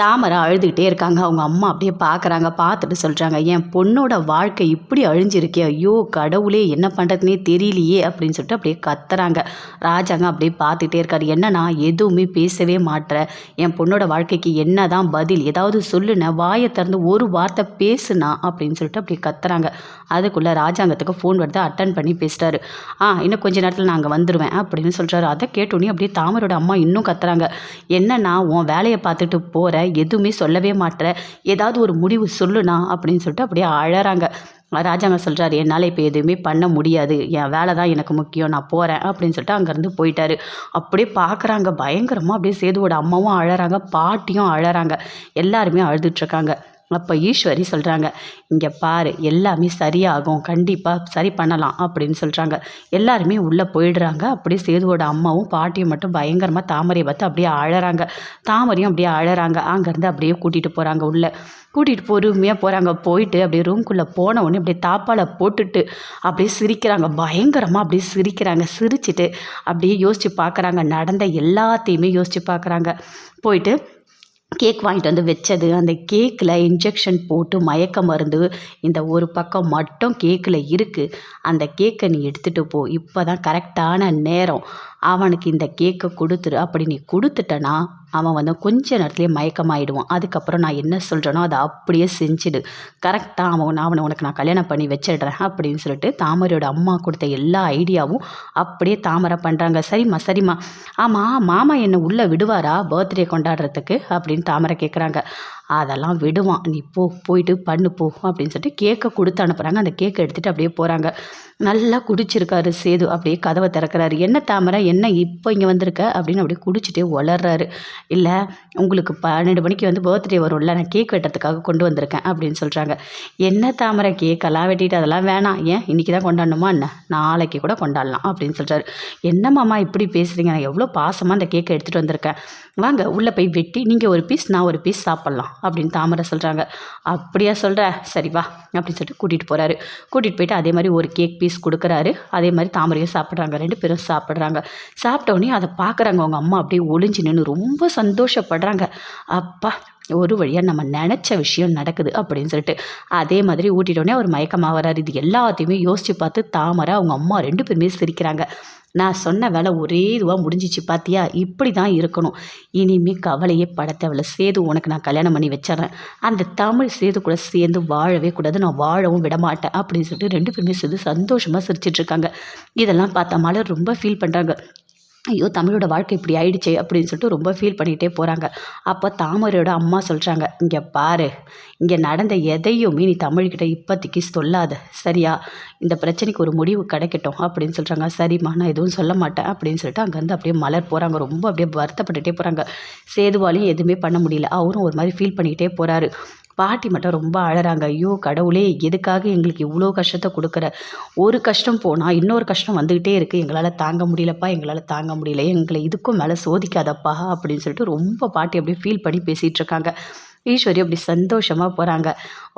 தாமரை அழுதுகிட்டே இருக்காங்க. அவங்க அம்மா அப்படியே பார்க்குறாங்க. பார்த்துட்டு சொல்கிறாங்க என் பொண்ணோட வாழ்க்கை இப்படி அழிஞ்சிருக்கே. ஐயோ கடவுளே என்ன பண்ணுறதுனே தெரியலையே அப்படின்னு சொல்லிட்டு அப்படியே கத்துறாங்க. ராஜாங்க அப்படியே பார்த்துட்டே இருக்காரு. என்னன்னா எதுவுமே பேசவே மாட்டேற என் பொண்ணோட வாழ்க்கைக்கு என்ன தான் பதில்? ஏதாவது சொல்லுன வாயை திறந்து ஒரு வார்த்தை பேசுனா அப்படின்னு சொல்லிட்டு அப்படியே கத்துறாங்க. அதுக்குள்ளே ராஜாங்கத்துக்கு ஃபோன் வருது. அட்டன் பண்ணி பேசுகிறாரு ஆ இன்னும் கொஞ்ச நேரத்தில் நாங்கள் வந்துடுவேன் அப்படின்னு சொல்கிறாரு அதை கேட்டோன்னே அப்படியே தாமரோட அம்மா இன்னும் கத்துறாங்க. என்னன்னா உன் வேலையை பார்த்துட்டு போகிற எதுவுமே சொல்லவே மாட்டேற. ஏதாவது ஒரு முடிவு சொல்லுண்ணா அப்படின்னு சொல்லிட்டு அப்படியே அழறாங்க. ராஜாங்க சொல்கிறாரு என்னால் இப்போ எதுவுமே பண்ண முடியாது. என் வேலை தான் எனக்கு முக்கியம். நான் போகிறேன் அப்படின்னு சொல்லிட்டு அங்கேருந்து போயிட்டாரு. அப்படியே பார்க்குறாங்க பயங்கரமாக அப்படியே சேதுவோட அம்மாவும் அழறாங்க. பாட்டியும் அழறாங்க. எல்லாருமே அழுதுட்ருக்காங்க அப்போ ஈஸ்வரி சொல்கிறாங்க இங்கே பாரு எல்லாமே சரியாகும் கண்டிப்பாக சரி பண்ணலாம் அப்படின்னு சொல்கிறாங்க எல்லாருமே உள்ளே போயிடுறாங்க. அப்படியே சேதுவோட அம்மாவும் பாட்டியும் மட்டும் பயங்கரமாக தாமரையை பார்த்து அப்படியே அழறாங்க. தாமரையும் அப்படியே அழறாங்க. அங்கேருந்து அப்படியே கூட்டிகிட்டு போகிறாங்க உள்ளே. கூட்டிகிட்டு பொறுமையாக போகிறாங்க போயிட்டு அப்படியே ரூம்குள்ளே போன உடனே அப்படியே தாப்பால் போட்டுட்டு அப்படியே சிரிக்கிறாங்க. பயங்கரமாக அப்படியே சிரிக்கிறாங்க. சிரிச்சிட்டு அப்படியே யோசித்து பார்க்குறாங்க நடந்த எல்லாத்தையுமே யோசித்து பார்க்குறாங்க போயிட்டு கேக் வாங்கிட்டு வந்து வச்சது. அந்த கேக்கில் இன்ஜெக்ஷன் போட்டு மயக்க மருந்து இந்த ஒரு பக்கம் மட்டும் கேக்கில் இருக்குது அந்த கேக்கை நீ எடுத்துகிட்டு போ. இப்போ தான் கரெக்டான நேரம். அவனுக்கு இந்த கேக்கை கொடுத்துரு. அப்படி நீ கொடுத்துட்டனா அவன் வந்து கொஞ்ச நேரத்துலேயே மயக்கமாயிடுவான். அதுக்கப்புறம் நான் என்ன சொல்கிறேனோ அதை அப்படியே செஞ்சுடு. கரெக்டாக அவன் அவனை உனக்கு நான் கல்யாணம் பண்ணி வச்சிடுறேன் அப்படின்னு சொல்லிட்டு தாமரையோட அம்மா கொடுத்த எல்லா ஐடியாவும் அப்படியே தாமரை பண்ணுறாங்க சரிம்மா சரிம்மா. ஆமாம் மாமா என்னை உள்ளே விடுவாரா? பர்த்டே கொண்டாடுறதுக்கு அப்படின்னு தாமரை கேட்குறாங்க அதெல்லாம் விடுவான். நீ போ போயிட்டு பண்ணு போ அப்படின்னு சொல்லிட்டு கேக்கை கொடுத்து அனுப்புகிறாங்க அந்த கேக்கை எடுத்துகிட்டு அப்படியே போகிறாங்க நல்லா குடிச்சிருக்காரு சேது. அப்படியே கதவை திறக்கிறாரு. என்ன தாமரை? என்ன இப்போ இங்கே வந்திருக்க? அப்படின்னு அப்படியே குடிச்சிட்டே வளர்றாரு இல்லை உங்களுக்கு பன்னெண்டு மணிக்கு வந்து பர்த்டே வரும்ல. நான் கேக் வெட்டுறதுக்காக கொண்டு வந்திருக்கேன் அப்படின்னு சொல்கிறாங்க என்ன தாமரை? கேக்கெல்லாம் வெட்டிட்டு அதெல்லாம் வேணாம். ஏன்? இன்றைக்கி தான் கொண்டாடணுமா என்ன? நாளைக்கு கூட கொண்டாடலாம் அப்படின்னு சொல்கிறாரு என்ன மாமா இப்படி பேசுகிறீங்க நான் எவ்வளோ பாசமாக அந்த கேக்கை எடுத்துகிட்டு வந்திருக்கேன். வாங்க உள்ளே போய் வெட்டி நீங்கள் ஒரு பீஸ் நான் ஒரு பீஸ் சாப்பிட்லாம். அப்படின்னு தாமரை சொல்கிறாங்க அப்படியா சொல்கிற சரி வா அப்படின்னு சொல்லிட்டு கூட்டிகிட்டு போகிறாரு கூட்டிகிட்டு போயிட்டு அதே மாதிரி ஒரு கேக் பீஸ் கொடுக்குறாரு. அதே மாதிரி தாமரையும் சாப்பிட்றாங்க. ரெண்டு பேரும் சாப்பிட்றாங்க. சாப்பிட்டோடனே அதை பார்க்குறாங்க அவங்க அம்மா அப்படியே ஒளிஞ்சு நின்று ரொம்ப சந்தோஷப்படுறாங்க. அப்பா ஒரு வழியாக நம்ம நினச்ச விஷயம் நடக்குது அப்படின்னு சொல்லிட்டு அதே மாதிரி ஊட்டிட்டோடனே அவர் மயக்கமாக வராரு இது எல்லாத்தையுமே யோசித்து பார்த்து தாமரை அவங்க அம்மா ரெண்டு பேருமே சிரிக்கிறாங்க. நான் சொன்ன வேலை ஒரே இதுவாக முடிஞ்சிச்சு பார்த்தியா இப்படி தான் இருக்கணும். இனிமேல் கவலையே படத்தவளை சேது உனக்கு நான் கல்யாணம் பண்ணி வச்சிட்றேன். அந்த தமிழ் சேது கூட சேர்ந்து வாழவே கூடாது. நான் வாழவும் விடமாட்டேன் அப்படின்னு சொல்லிட்டு ரெண்டு பேருமே சேர்ந்து சந்தோஷமாக சிரிச்சிட்ருக்காங்க இதெல்லாம் பார்த்த மலர் ரொம்ப ஃபீல் பண்ணுறாங்க ஐயோ தமிழோட வாழ்க்கை இப்படி ஆயிடுச்சே அப்படின்னு சொல்லிட்டு ரொம்ப ஃபீல் பண்ணிகிட்டே போகிறாங்க அப்போ தாமரையோட அம்மா சொல்கிறாங்க இங்கே பாரு இங்கே நடந்த எதையுமே நீ தமிழ்கிட்ட இப்போதைக்கு சொல்லாத. சரியா? இந்த பிரச்சனைக்கு ஒரு முடிவு கிடைக்கட்டும் அப்படின்னு சொல்கிறாங்க சரிம்மா நான் எதுவும் சொல்ல மாட்டேன் அப்படின்னு சொல்லிட்டு அங்கேருந்து அப்படியே மலர் போகிறாங்க ரொம்ப அப்படியே வருத்தப்பட்டுகிட்டே போகிறாங்க சேதுவாலையும் எதுவுமே பண்ண முடியல. அவரும் ஒரு மாதிரி ஃபீல் பண்ணிக்கிட்டே போகிறாரு பாட்டி மட்டும் ரொம்ப அழறாங்க. ஐயோ கடவுளே எதுக்காக எங்களுக்கு இவ்வளோ கஷ்டத்தை கொடுக்குற? ஒரு கஷ்டம் போனால் இன்னொரு கஷ்டம் வந்துக்கிட்டே இருக்குது எங்களால் தாங்க முடியலப்பா எங்களால் தாங்க முடியல. எங்களை இதுக்கும் மேலே சோதிக்காதப்பா அப்படின்னு சொல்லிட்டு ரொம்ப பாட்டி அப்படியே ஃபீல் பண்ணி பேசிகிட்டு இருக்காங்க. ஈஸ்வரி அப்படி சந்தோஷமாக போகிறாங்க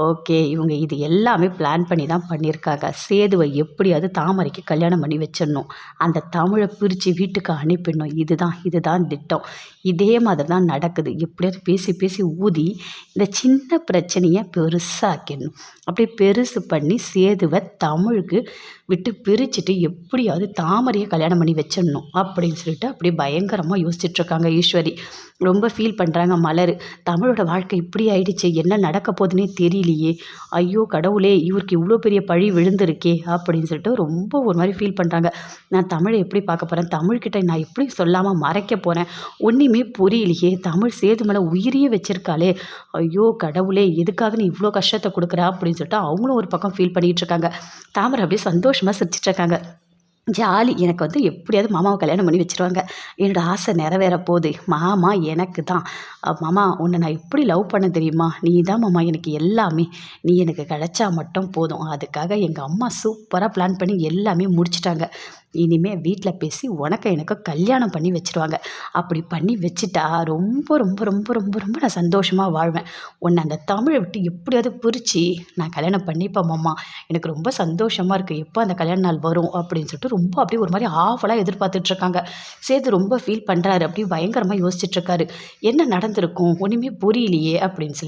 ஓகே இவங்க இது எல்லாமே பிளான் பண்ணி தான் பண்ணியிருக்காங்க சேதுவை எப்படியாவது தாமரைக்கு கல்யாணம் பண்ணி வச்சிடணும். அந்த தமிழை பிரித்து வீட்டுக்கு அனுப்பிடணும். இதுதான் இதுதான் திட்டம். இதே மாதிரி தான் நடக்குது. எப்படியாவது பேசி பேசி ஊதி இந்த சின்ன பிரச்சனையை பெருசாக்கிடணும். அப்படியே பெருசு பண்ணி சேதுவை தமிழுக்கு விட்டு பிரிச்சுட்டு எப்படியாவது தாமரையை கல்யாணம் பண்ணி வச்சிடணும் அப்படின்னு சொல்லிட்டு அப்படியே பயங்கரமாக யோசிச்சுட்ருக்காங்க ஈஸ்வரி. ரொம்ப ஃபீல் பண்ணுறாங்க மலர். தமிழோட வாழ்க்கை இப்படி ஆயிடுச்சு என்ன நடக்க போகுதுன்னே தெரியலையே. ஐயோ கடவுளே இவருக்கு இவ்வளோ பெரிய பழி விழுந்திருக்கே அப்படின்னு சொல்லிட்டு ரொம்ப ஒரு மாதிரி ஃபீல் பண்ணுறாங்க நான் தமிழை எப்படி பார்க்க போகிறேன் தமிழ்கிட்ட நான் எப்படி சொல்லாமல் மறைக்க போகிறேன் ஒன்றுமே புரியலையே. தமிழ் சேது மேலே உயிரியே வச்சிருக்காளே. ஐயோ கடவுளே எதுக்காக நீ இவ்வளோ கஷ்டத்தை கொடுக்குற? அப்படின்னு சொல்லிட்டு அவங்களும் ஒரு பக்கம் ஃபீல் பண்ணிகிட்டு இருக்காங்க தாமரை அப்படியே சந்தோஷம் சந்தோஷமாக சிரிச்சிட்ருக்காங்க. ஜாலி எனக்கு வந்து எப்படியாவது மாமாவை கல்யாணம் பண்ணி வச்சுருவாங்க. என்னோடய ஆசை நிறைவேற போகுது. மாமா எனக்கு தான். மாமா உன்னை நான் எப்படி லவ் பண்ண தெரியுமா? நீ தான் மாமா எனக்கு எல்லாமே. நீ எனக்கு கிடைச்சா மட்டும் போதும். அதுக்காக எங்கள் அம்மா சூப்பராக பிளான் பண்ணி எல்லாமே முடிச்சிட்டாங்க. இனிமேல் வீட்டில் பேசி உனக்கு எனக்கு கல்யாணம் பண்ணி வச்சிருவாங்க. அப்படி பண்ணி வச்சுட்டா ரொம்ப ரொம்ப ரொம்ப ரொம்ப ரொம்ப நான் சந்தோஷமாக வாழ்வேன். உன்னை அந்த தமிழை விட்டு எப்படியாவது பிரித்து நான் கல்யாணம் பண்ணிப்பேன் மாமா. எனக்கு ரொம்ப சந்தோஷமாக இருக்குது எப்போ அந்த கல்யாண நாள் வரும் அப்படின்னு சொல்லிட்டு ரொம்ப அப்படியே ஒரு மாதிரி ஆவலாக எதிர்பார்த்துட்ருக்காங்க சேது ரொம்ப ஃபீல் பண்ணுறாரு அப்படி பயங்கரமாக யோசிச்சுட்ருக்காரு என்ன நடந்திருக்கும்? ஒன்றுமே புரியலையே அப்படின்னு சொல்லி